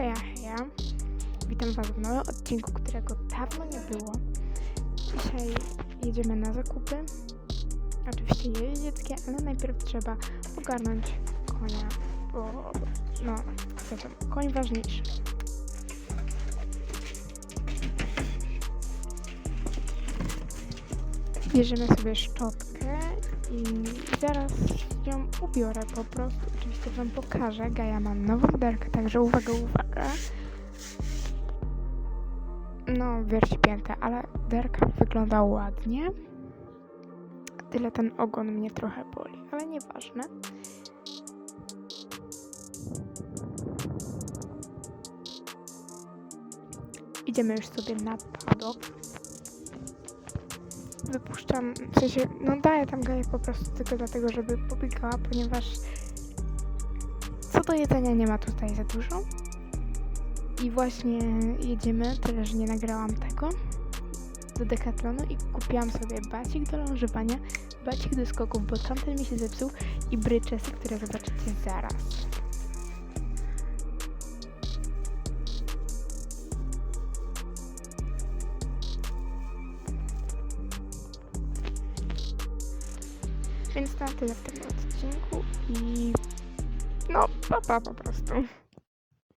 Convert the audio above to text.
Heja, heja. Witam Was w nowym odcinku, którego dawno nie było. Dzisiaj jedziemy na zakupy. Oczywiście jeździeckie, ale najpierw trzeba ogarnąć konia, bo no, wiadomo, koń ważniejszy. Bierzemy sobie szczotkę i zaraz ubiorę po prostu. Oczywiście Wam pokażę. Gaja mam nową derkę, także uwaga, uwaga. No, wierci piękne, ale derka wygląda ładnie. Tyle ten ogon mnie trochę boli, ale nieważne. Idziemy już sobie na padok. Wypuszczam, w sensie, no daję tam gaję po prostu tylko dlatego, żeby pobiegała, ponieważ co do jedzenia nie ma tutaj za dużo. I właśnie jedziemy, tyle że nie nagrałam tego, do Decathlonu i kupiłam sobie bacik do lążowania, bacik do skoków, bo tamten mi się zepsuł i bryczesy, które zobaczycie zaraz. Więc na tyle w tym odcinku i no, papa po prostu.